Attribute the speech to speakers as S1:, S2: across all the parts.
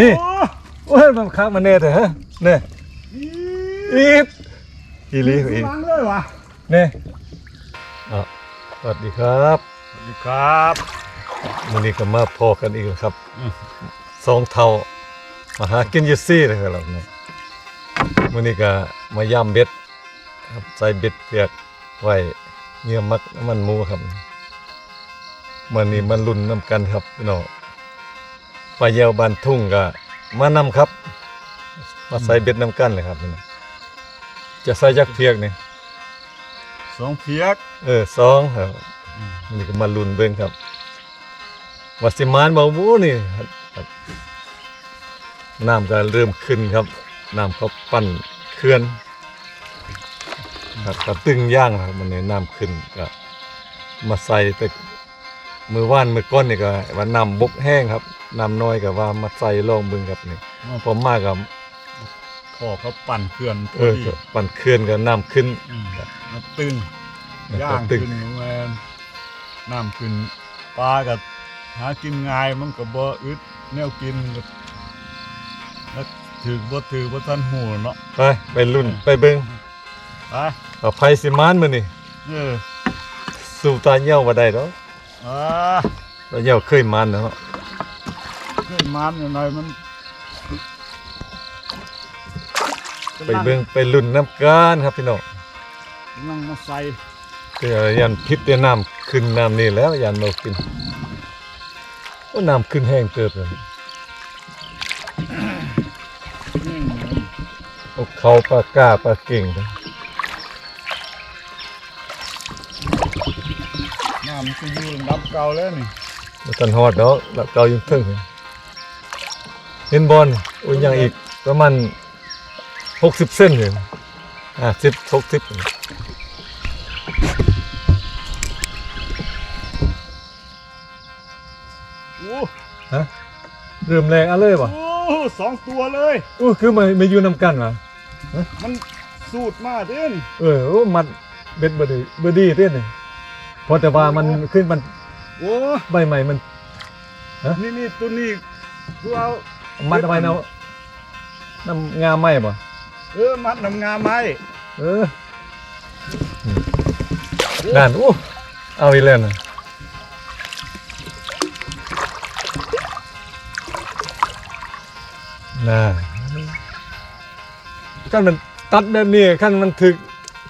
S1: นี่โอ้ยมันค้างมาเน่เถอะฮะเนี่ยอีบอีหลี
S2: อี
S1: อี
S2: กเลยวะ
S1: เนี่ยอะสวัสดีครับ
S2: สวัสดีครับ
S1: วันนี้ก็มาพอกันอีกแล้วครับ
S2: อืม
S1: สองเท่ามาหากินอยูซี่เลยครับเราเนี่ยวันนี้ก็มาย่ำเบ็ดครับใส่เบ็ดเปียกไว้เงี่ยมักน้ำมันหมูครับมันนี้มันรุ่นน้ำกันครับพี่น้อง ปลาเยวบานทุ่งก็มานำครับ มาใส่เบ็ดน้ำกันเลยครับพี่น้องจะใส่จักเพียกนี่
S2: สองเพียก
S1: เออสองครับนี่ก็มาลุ้นเบิ่งครับวัดสิมานบ่หมูนี่ครับครับน้ำก็เริ่มขึ้นครับน้ำเขาปั้นเขื่อนครับก็ตึงย่างครับมันนี้น้ำขึ้นก็มาใส่แต่มือว่านมือก้อนนี่ก็ว่าน้ำบกแห้งครับ น้ำน้อยก็ว่ามาใส่ลองเบิ่งครับนี่พอมากกับ
S2: พ่อเขาปั่นเขื่อน
S1: เออก็ปั้นเขื่อนก็น้ำขึ้น
S2: มมาตึง
S1: แล้วก็
S2: ย่าง
S1: ตึง
S2: ขึ้นแมนน้ำขึ้นปลากับหากินง่ายมันก็บ่อึดแนวกินก็แล้วถือบ่ถือบ่ทันหูเนาะ
S1: ไปไปรุ่นไปเบิ่ง
S2: ไป
S1: เอาไผสิมานมื้อนี่
S2: เออ
S1: สู้ตาเหี่ยวบ่ได้ดอก
S2: อ่า
S1: ตาเหี่ยวเคยมานเนาะ
S2: เฮ้ยมันหน่อยมัน
S1: ไปเบิ่งไปรุ่นน้ำกันครับพี่น้อง
S2: นั่งมาใส่
S1: คือยันพิษเดี๋ยวน้ำขึ้นน้ำนี่แล้วยันเรากินโอ้น้ำขึ้นแห้งเติบเลย
S2: นี่
S1: โอ้เขาปลากล้าปลาเก่งนะ
S2: น้ำมันก็อยู่ดับเก่าแล้วนี่
S1: บ่ทันฮอดดอกแล้วเก่ายังถึงเห็นบอลโอ้ยยังอีกประมาณ60เส้นอยู่อะ10 60
S2: โอ้
S1: ฮะเริ่มแรงอะเลยบ่
S2: โอ้สองตัวเลย
S1: อู้คือมามาอยู่นำกันวะ
S2: มันสูตรมากเด่น
S1: เออโอ้มัดเบ็ดบ่ดีบ่ดีเด้นี่เพอแต่ว่ามันขึ้นมัน
S2: โอ้
S1: ใบใหม่มัน ฮะ
S2: นี่นี่ตัวนี้กูเอา
S1: มัดทำไมเนาะน้ำงามไหมบ่
S2: เออมัดนำงาไม้
S1: เออนั่นโอ้เอาอีกแล้วนะน่าขั้นมันตัดแบบนี้ขั้นมันถึก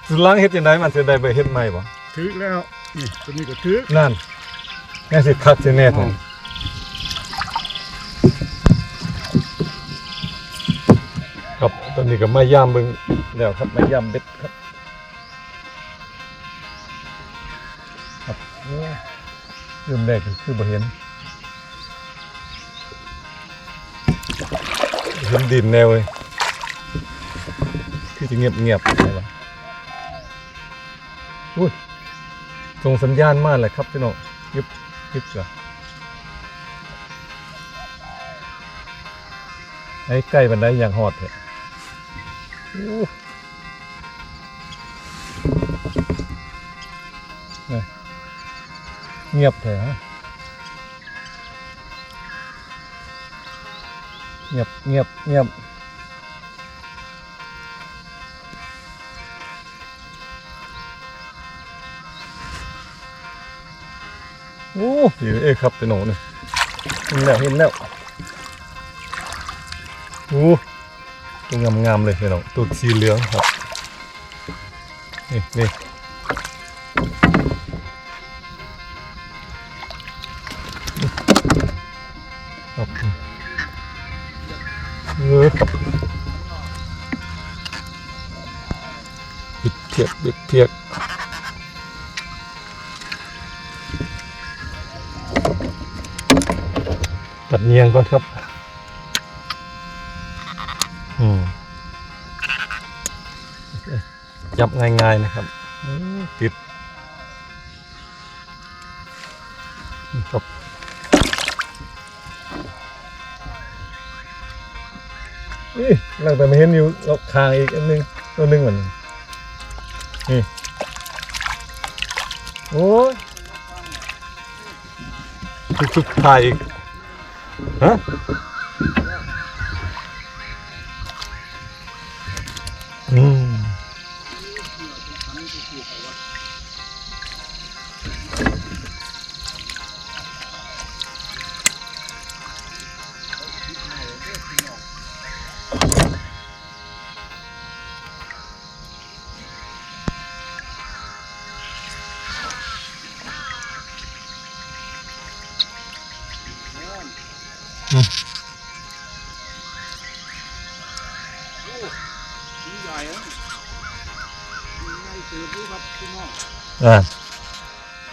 S1: สุดล้างเฮ็ดยังไงมันจะได้ไปเฮ็ดใหม่บ่
S2: ถือแล้วนี่ตัวนี้ก็ถือ
S1: นั่นแม่สิคักสิแน่แท้ครั ตอนนี้ก็มาย่ามเบิ่งแล้วครับมาย่ามเบ็ดครับครับโอ้เริ่มแรกก็คือบ่เห็นเห็นดินแนวเลยคือจะเงียบเงียบๆอะไรวะอุ้ยส่งสัญญาณมาเลยครับพี่น้องยิบยิบจ้ะไอ้ใกล้บันไดอย่างหอดเถอะอู้นี่ เงียบเถอะเงียบเงียบเงียบโอ้ยเอ้ครับพี่น้องนี่เห็นแล้วเห็นแล้วโอ้ ตัวงามงามๆเลยพี่น้องตัวสีเหลืองครับนี่นี่ครับเออบิดเพียกบิดเพียกตัดเนียงก่อนครับ ง่ายๆนะครับอืมติดครับนี่เราแต่ไม่เห็นอยู่ลอกคางอีกอันหนึงตัวหนึงเหมือนนี่โอ้ยทุกๆทายอีกฮะ อ่า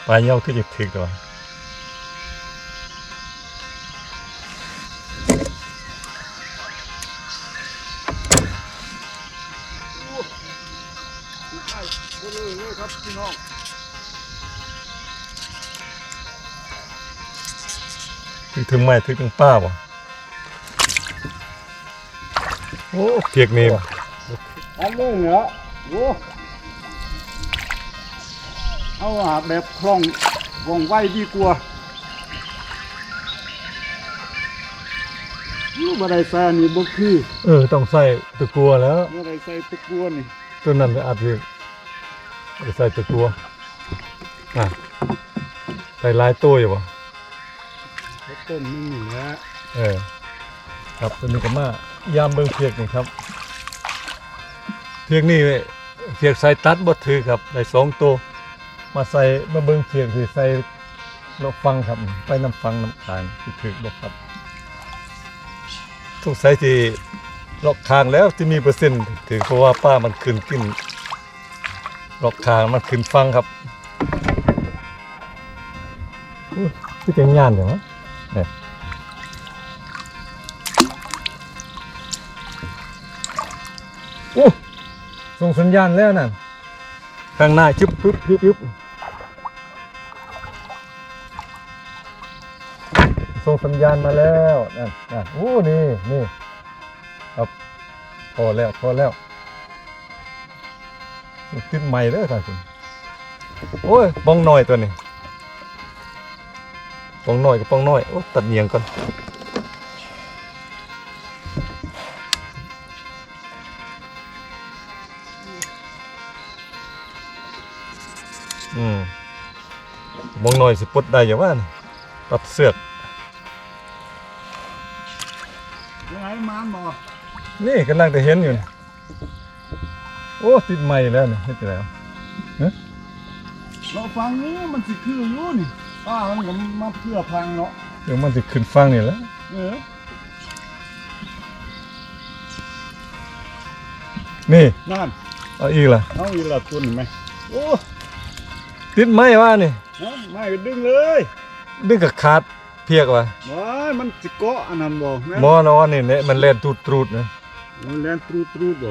S1: ปลาเย่าที่จะถึกตัว
S2: โอ้ถูกไล่ไปเลยเลยครับพี่น้อง
S1: ถึกถึงไม้ถึกถึงป้าบ่โอ้เพียกนี่
S2: อันเลยเหรอโอ้ เอาหาแบบคล่องว่องไวดีกว่าอู้บ่ได้ใส่อันนี้บ่คือ
S1: เออต้องใส่ตะกัวแล้ว
S2: บ่ได้ใส่ตะกัวนี่
S1: ตัวนั้นอาจจะใส่ตะกัวอะใส่หลายตัวอยู่บ่
S2: แล้วต้นนึงนี่แหละ
S1: เออครับตัวนี้ก็มายามเบิ่งเพียกนี่ครับเพียกนี่เพียกใส่ตัดบ่ถือครับได้สองตัว มาใส่มาเบิ่งเพียกที่ใส่เราฟังครับ ไปน้ำฟังน้ำคางที่ถือบ่ครับ ทุกใส่ที่ลอกคางแล้วที่มีเปอร์เซ็นต์ถือเพราะว่าป้ามันขึ้นกินลอกคางมันขึ้นฟังครับอุ้ยคือจังงานจังวะเนี่ยโอ้ส่งสัญญาณแล้วนั่น ข้างหน้าชึบปึ๊บปึ๊บปึ๊บส่งสัญญาณมาแล้วนั่นนั่นโอ้นี่นี่ครับพอแล้วพอแล้วติดใหม่เด้อท่านคุณโอ้ยปองน้อยตัวนี้ปองน้อยกับปองน้อยโอ้ตัดเนียงก่อน มองหน่อยสิปลดได้อย่าว่านี่ตัดเสือก
S2: ยังไงมานบ่
S1: นี่กำลังจะเห็นอยู่นี่โอ้ติดใหม่แล้วนี่เฮ็ดจังได๋วะ
S2: เราฟังนี้มันสิคืออยู่นี่ป้ามันก็มาเพื่อพังเนาะ
S1: เดี๋ยวมันสิขึ้นฟังนี่แหล้ว
S2: เออ
S1: นี่
S2: นั่น
S1: เอาอีกล่ะ
S2: เอาอีละตัวนี่ไหมโอ้
S1: ติดไหมว่านี่
S2: ฮะ ไม่ก็ดึงเลย
S1: ดึงกับขาดเพียกว่า
S2: ว้ายมันสิเกาะอันนั้นบ่แม่น
S1: หมอนอนนี่เนี่ยมันเล่นตูดๆนะ
S2: มันแล่นตรูดตรูดบ่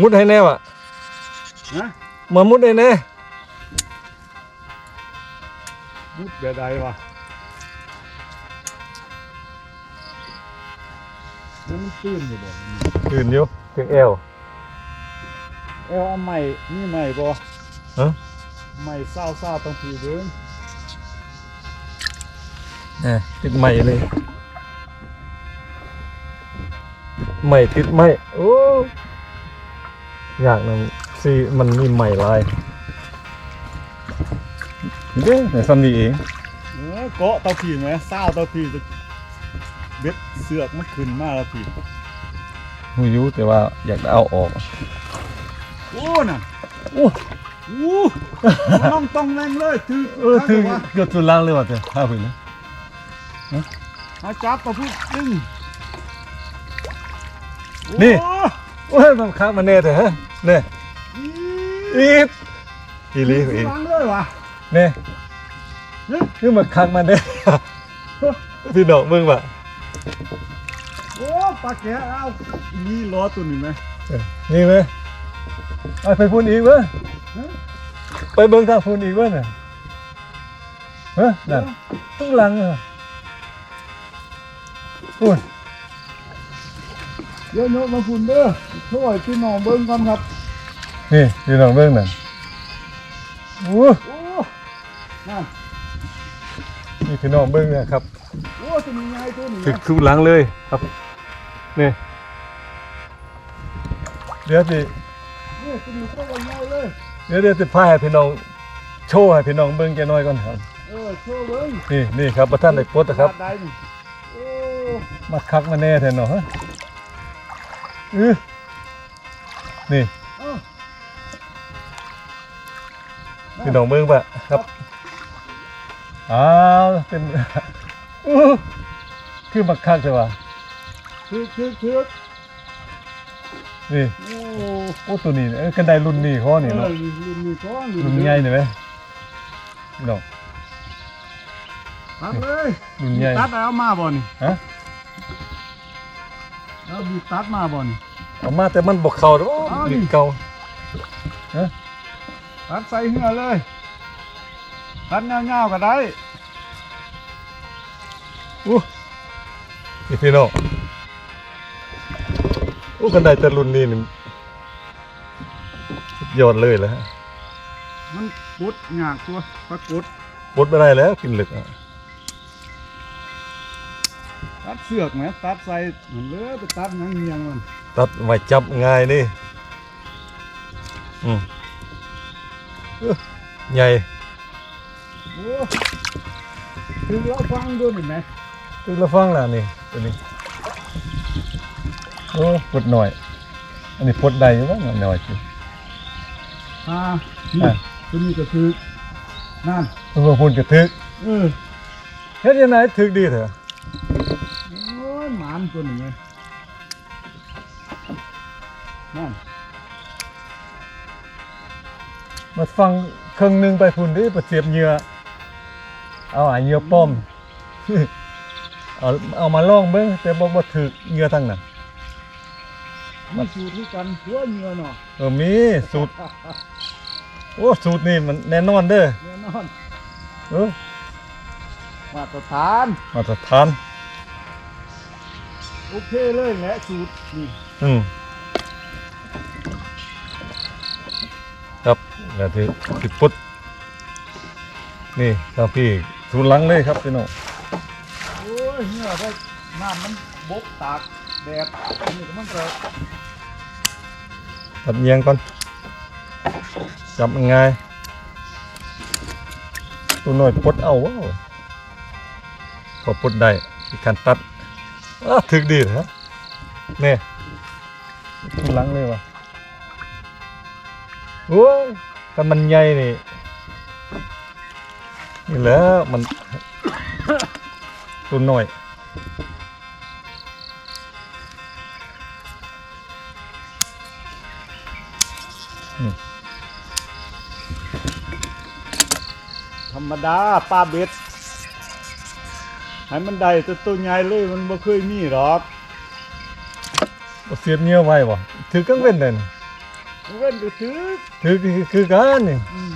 S1: มุดให้แน่ว่ะ
S2: ฮะ
S1: มามุดให้แน่
S2: มุดแบบใดวะแล้วมันตื้นอยู่บ่
S1: ตื่นอยู่ถึงเอว
S2: เอวเอาใหม่นี่ใหม่บ่
S1: ฮะ
S2: ใหม่เศร้าๆต้องผีเด้ง
S1: เออติดใหม่เลยใหม่ติดใหม่โอ้อยากนำสิมันมีใหม่ลายเด้อแต่ซ้ำนี่เอง
S2: เออเกาะเตาผีไหมเศร้าเตาผีจะเบ็ดเสือกมันขึ้นมาแล้วผี
S1: หูอยูแต่ว่าอยากเอาออก
S2: โอ้น่ะ
S1: โอ้
S2: โอ้ต้องต้องแรงเลยถือ
S1: เออถึง
S2: ว่า
S1: เกือบสุดล่างเลยว่ะเจ้าข้าวไปนะ
S2: อาจับมาพูดดึง
S1: นี่
S2: โอ้
S1: โอ้ยมันค้างมาแน่เถอะฮะเนี่ย
S2: อี
S1: อีดอีหลี
S2: อี
S1: อีก
S2: หลังเลยวะ
S1: เนี่ย
S2: เฮ้ย
S1: คือมันค้างมาแน่พี่น้องมึงว่ะ
S2: โอ้ปลาแกะเอานี่ล้อตัวนี้ไหม
S1: เออนี่ไหมเอาไปพูนอีกเว้ย
S2: ฮะ
S1: ไปเบิ่งทางพูนอีกเว้ยน่ะเฮ้ยนั่นข้างหลังอะพูน
S2: เดี๋ยวโยกมาฝุ่นเด้อช่วยพี่น้องเบิ้งกันครับ
S1: นี่พี่น้องเบิ่งนั่นโอ้
S2: โอ้นั่น
S1: นี่พี่น้องเบิ่งนะครับ
S2: โอ้ตัวนี้ไงตัวนี้
S1: ถึกทุกหลังเลยครับนี่เดี๋ยวสิ
S2: นี่ตัวนี้ตัวใหญ่เลย
S1: เดี๋ยวเดี๋ยวจะพาให้พี่น้องโชว์ให้พี่น้องเบิ่งแกน้อยก่อนครับ
S2: เออโชว์เบิ้ง
S1: นี่นี่ครับประท่านได้ปลดนะครับ
S2: ได้นี่โอ้
S1: มาคักมาแน่แท้เนาะฮะอื้อนี่
S2: เออ
S1: พี่น้องเบิ่งปะครับอ้าวเป็นอู้คือบักคักใช่ป่ะ
S2: ทึกทึกทึก
S1: นี่
S2: โอ้
S1: โอ้ตัวนี้เออกันไดรุ่นนี้เขานี่
S2: เออ
S1: เนาะ
S2: รุ่นนี้ก้อน
S1: รุ่นใหญ่นี่ไหมเนาะ
S2: ตัดเลย
S1: รุ่นใหญ่
S2: ตัดเอามาบ่นี่
S1: ฮะ
S2: แล้วมีตัดมาบ่นี่
S1: เอามาแต่มันบ่เข้าเด้อ
S2: เอาดิ
S1: ดินเก่า
S2: ตัดใส่เหือเลยตัดเงาวๆก็ได้
S1: อู้นี่พี่น้องโอ้กันไดแต่รุ่นนี้นี่สุดยอดเลยแหละฮะ
S2: มันปุดหยากตัวปรากฏ
S1: บดไม่ได้แล้วกินลึกอะ
S2: ตัดเสือกไหมตัดใส่เหมือนเลยไปตัดหยังเงียงมัน
S1: ตัดไว้จับง่ายนี่อืมเอ้อใหญ่
S2: โอ้คือเราฟังด้วยนี่ไหม
S1: ตึกละฟังล่ะนี่ตัวนี้ โอ้ปลดหน่อย อันนี้ปลดได้อยู่บ้างหน่อยสิ
S2: อ่านี่
S1: อะ
S2: ตัวนี้ก็คือนั่น
S1: ตัวพูนกระทึก
S2: เออ
S1: เฮ็ดยังไงถึกดีเถอะ
S2: โอ้ยหมานตัวนี้ไงนั่น
S1: มาฟังครึ่งหนึงไปพุ่นดิประเสียบเหยื่อเอาหาเหยื่อป้อมเอาเอามาลองเบิ่งแต่บ่บ่ถึกเหยื่อทั้งนั้น
S2: มันสูตรที่กันทั่วเหงื่อเนาะ
S1: เออมีสูตร โอ้สูตรนี่มันแน่นอนเด้อ
S2: แน่นอน
S1: เออ
S2: มาตรฐาน
S1: มาตรฐาน
S2: โอเคเลยแหละสูตรนี่
S1: อืมครับก็ถือสิปุดนี่ครับพี่สูนหลังเลยครับพี่น้อง
S2: โอ้ยเหงื่อไปน้ำมันบกตากแดดนี่ก็มันก็
S1: ตัดเอียงก่อน จับมันง่าย ตัวน้อยปดเอาว้าวพอปดได้ที่การตัดอ้าถึกดีเหรอเนี่ยสูนหลังเลยวะโอ้ยถ้ามันใหญ่นี่นี่แหล้วมัน ตัวน้อย
S2: รรมดาปลาเบ็ดให้มันได้ตัวตัวใหญ่เลยมันบ่เคยมีหรอก
S1: บ่เสียบเหงี้ยวไว้บ่ถือกังเว้นเลยนี่
S2: เว้นก็ถือ
S1: ถือคือคือกันนี่
S2: อืม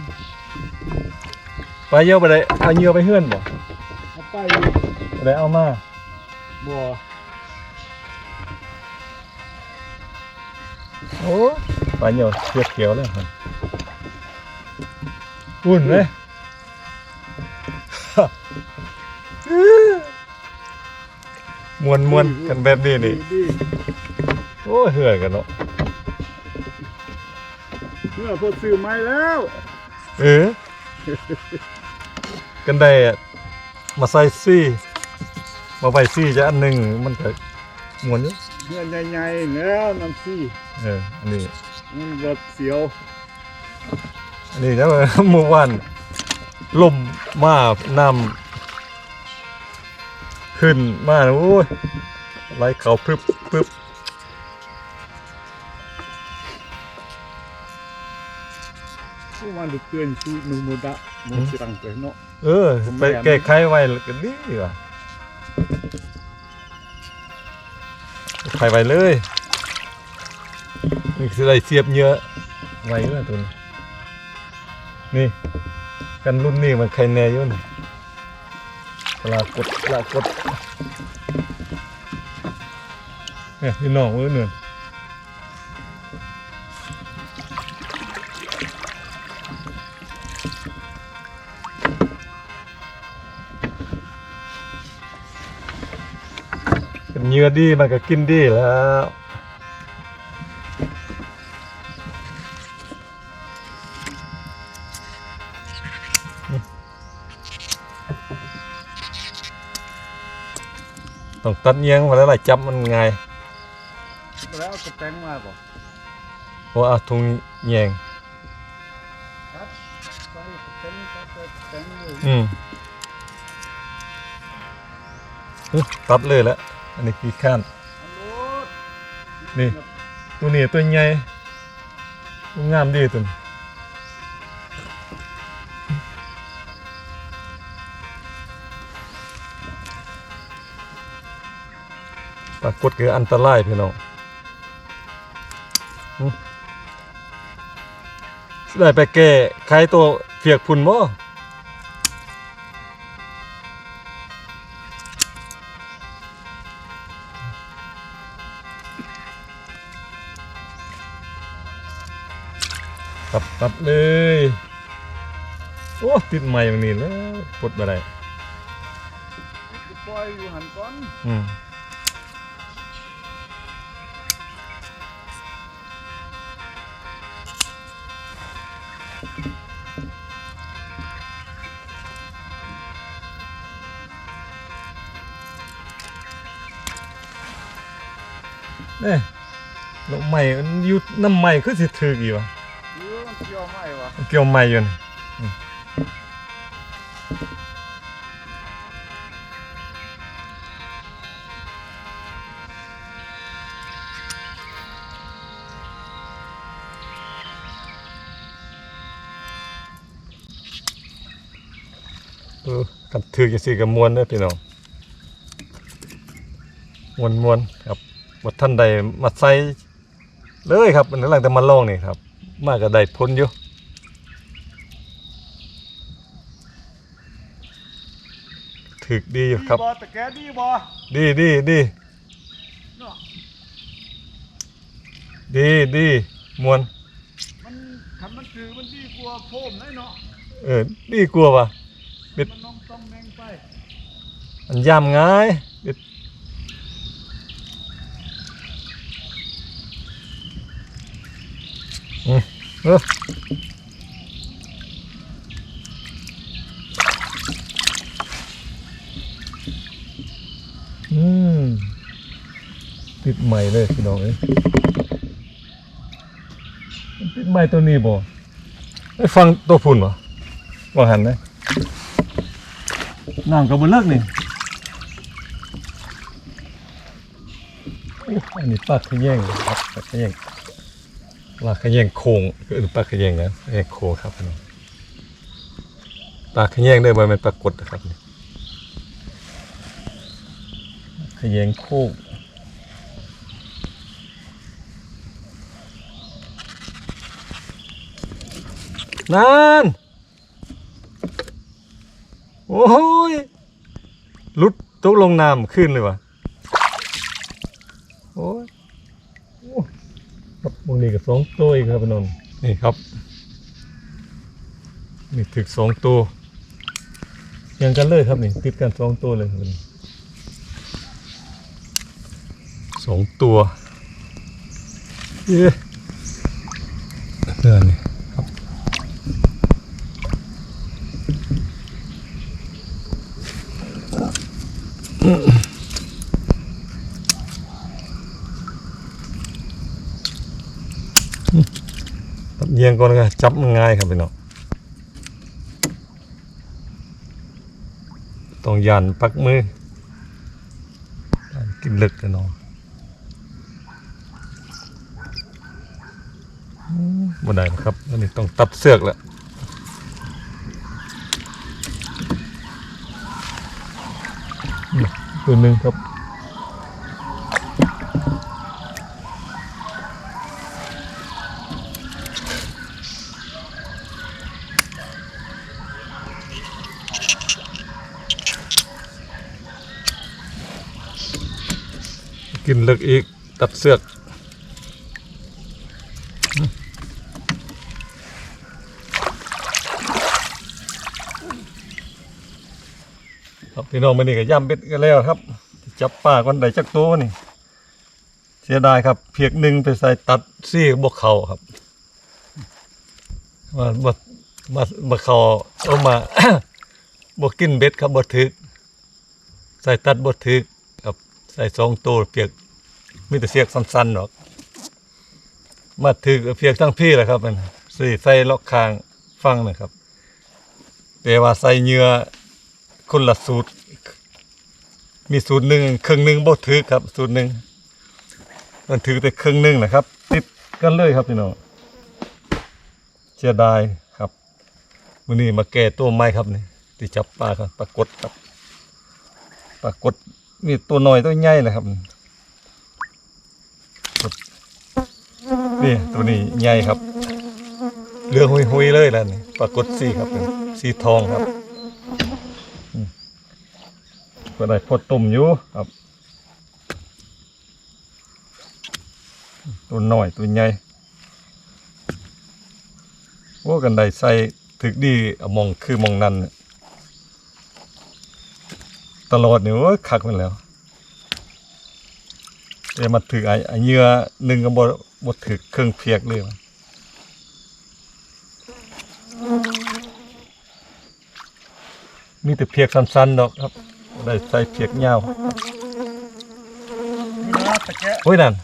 S1: ไปเหยี่ยวไปได้เอาเหงี้ยวไปเฮือนบ่
S2: เอาไป
S1: บ่ได้เอามา
S2: บ่
S1: โอ้ไปเหยี่ยวเสียบเขียวเลยหั่นอุ่นเลย มวนมวนกันแบบนี้นี่
S2: ดี
S1: โอ้ยเหือกันเนาะ
S2: เมื่อพอซื้อไม้แล้ว
S1: เออ กันได้อะมาใส่ซี่ มาไว้ซี่จะอันหนึงมันก็มวนอยู่
S2: เงื่อนใหญ่ๆแล้วน้ำซี่
S1: เออ อันนี้
S2: มันบ่เสียว
S1: อันนี้นะเมื่อวานลมมาน้ำ ขึ้นมาโอ้ยไหลเขาพรึบพรึบ
S2: ผู้ว่าลูกเตือนสู้หนูมุดะหมันสิรังไปเนาะ
S1: เออไปแก้ไขไว้แล้วก็ดีว่ะแก้ไขไว้เลยนี่คืออะไรเสียบเยอะไว้แล้วตัวนี้นี่กันรุ่นนี้มันใครแน่อยุ่น ปลากดปลากดเนี่ยพี่น้องเอ้ยเนี่ยเป็นเหยื่อดีมันก็กินดีแล้วาทุงแยง
S2: ครับไปก็แป้งก็แป้งเลย
S1: อืมอื้อตัดเลยแล้วอันนี้ขี้ข้านนี่ตัวนี้ตัวใหญ่ตัวงามดีตัวนี้ ปรากฏคืออันตรายพี่น้องหึสิได้ไปแก้ไขตัวเฟียกพุ่นบ่ตับตับเลย โอ้ติดใหม่บางนี้แล้วปลดมาได้
S2: ปล่อยอยู่หันก่อน
S1: อืม เนี่ยลงใหม่มันอยู่น้ำใหม่คือสิถืออีกวะ
S2: เออมันเกี่ยวไหมวะ
S1: มันเกี่ยวใหม่อยู่นี่ ถือจังซี่กับมวนเด้อพี่น้องมวนมวนๆครับบ่ท่านใดมาใส่เลยครับมันกำลังจะมาลองนี่ครับ มาก็ได้พ้นอยู่ถึกดีอยู่ครับ
S2: ดีบ่แต่แกดีบ่
S1: ดีดีดี
S2: เนาะ
S1: ดีดีมวน
S2: มันคันมันถือมันดีกว่าโฟมได้เนาะ
S1: เออดีกลัวาว่ะเป็ด
S2: มันน้องต้องแมงไป
S1: อันยามง่ายเบ็ดอืมเอออืมติดใหม่เลยพี่น้องเอ้ยติดใหม่ตัวนี้บ่ไอ้ฟังตัวพุ่นบ่ว่าหันนะน้ำก็บ่เลิกนี่ อันนี้ปลาขะแยงครับปลาขะแยงปลาขะแยงโคงก็คือปลาขะแยงนะขะแยงโคงครับพี่น้องปลาขะแยงได้บ่แม่นปลากดนะครับนี่ขะแยงโคงนั่น โอ้ยหลุดตกลงน้ำขึ้นเลยวะ โอ้ยโอ้ครับมึงนี่ก็สองตัวอีกครับพี่นนท์นี่ครับ นี่ถึกสองตัวยังกันเลยครับนี่ติดกันสองตัวเลยครับนี่สองตัวเย้เดือนนี่ ตับเยียง ก่อนก็จับง่ายครับพี่น้องต้องยันปักมือ กินลึกกันเนาะอืมบ่ได้ครับอันนี้ต้องตัดเสือกแล้วตัวหนึ่งครับ นลึกอีก ตัดเสือกครับพี่น้องมานี่ก็ย่ำเบ็ดกันแล้วครับ จับปลาก่อนใดจักตัวนี่ เสียดายครับ เพียกหนึ่งไปใส่ตัดซี่บกเขาครับมาบดมาบกเขาเอามาบวกกินเบ็ดครับบดถึก ใส่ตัดบดถึกครับ ใส่สองตัวเปียก มีแต่เสียกสั้นๆหรอกมาถึกเพียกทั้งพี่แหละครับมันสี่ใส่ล็อกคางฟังนะครับแต่ว่าใส่เหงื่อคนละสูตร มีสูตรหนึ่งครึ่งหนึ่งบ่ถือครับ สูตรหนึ่งมันถือแต่ครึ่งหนึ่งนะครับ ติดกันเลยครับพี่น้องเสียดายครับวันนี้มาแก้ตัวไม้ครับนี่ที่จับปลาครับปลากดครับปลากดมีตัวหน้อยตัวใหญ่เลยครับ นี่ตัวนี้ใหญ่ครับ เรือหุยๆเลยแล้วนี่ปลากดสีครับสีทองครับก็ได้พอต้มอยู่ครับ ตัวน้อยตัวใหญ่โอ้กันได้ใส่ถึกดีอมองคือมองนั่นตลอดเนี่ยโอ้คักมันแล้ว แต่มาถึกไอ้ไอ้เหยื่อหนึ่งก็บ่บ่ถึกเครื่องเพียกเลยว่ะมีแต่เพียกสั้นๆดอกครับได้ใส่เพียกยาว
S2: นี่นะตะแกะ
S1: โอ้ยนั่น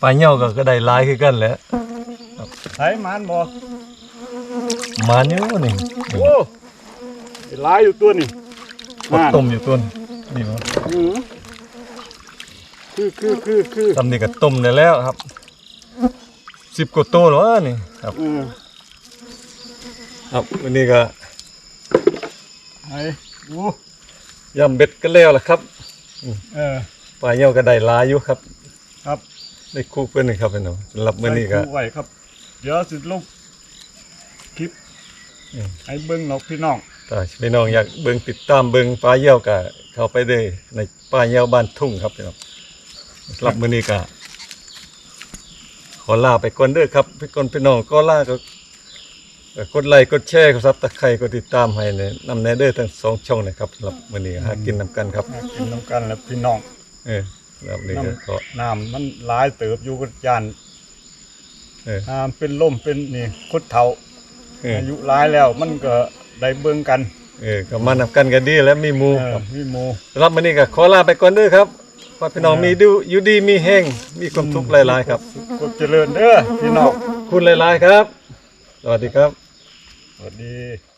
S1: ปลาเหย่าก็ก็ได้หลายคือกันแหละ
S2: ไถมันบ่
S1: มาเยอะนี่
S2: โอ้หลายอยู่ตัวนี่
S1: พอต้มอยู่ต้น นี่มั้ง
S2: อือคือคือคือคือ
S1: ทำนี่ก็ต้มได้แล้วครับสิบกว่าโตแล้ววะนี่ครับ
S2: เออ
S1: ครับวันนี้ก็
S2: ไอ้โอ้
S1: ยำเบ็ดกันแล้วล่ะครับ
S2: เออ
S1: ปลาเหย่าก็ได้หลายอยู่ครับ
S2: ครับ
S1: ได้คู่เพื่อนนี่ครับพี่น้องสำหรับมื้อนี้ก็
S2: ใส่ตู้ไว้ครับ เดี๋ยวสิลงคลิป
S1: อืม
S2: ให้เบิ่งเนาะพี่น้อง
S1: ถ้าพี่น้องอยากเบิ่งติดตามเบิ่งปลาเหย่าก็เข้าไปได้ในปลาเหย่าบ้านทุ่งครับพี่น้องสำหรับมื้อนี้ก็ขอลาไปก่อนเด้อครับพี่ก่อนพี่น้องก็ลาก็ก็กดไลค์กดแชร์กดซับตะไคร้กดติดตามให้ในนำแนเดอร์ทั้งสองช่องนะครับสำหรับมื้อนี้หากินนำกันครับ
S2: มากินน้ำกันแล้วพี่น้อง
S1: เออครับนี่ก็ขอ
S2: น้ำมันหลายเติบอยู่กับยาน
S1: เออ
S2: น้ำเป็นล่มเป็นนี่คุดเถา
S1: เออ
S2: อายุหลายแล้วมันก็ ได้เบิ่งกัน
S1: เออก็มานำกันก็ดีแล้วมีหมู่
S2: เออ
S1: ครับ
S2: มีหมู
S1: สำหรับมื้อนี้ก็ขอลาไปก่อนเด้อครับขอให้พี่น้องมีดูอยู่ดีมีแห้งมีความสุขหลายๆครับ
S2: ก็เจริญเด้อพี่น้อง
S1: คุณหลายๆครับ สวัสดีครับ
S2: สวัสดี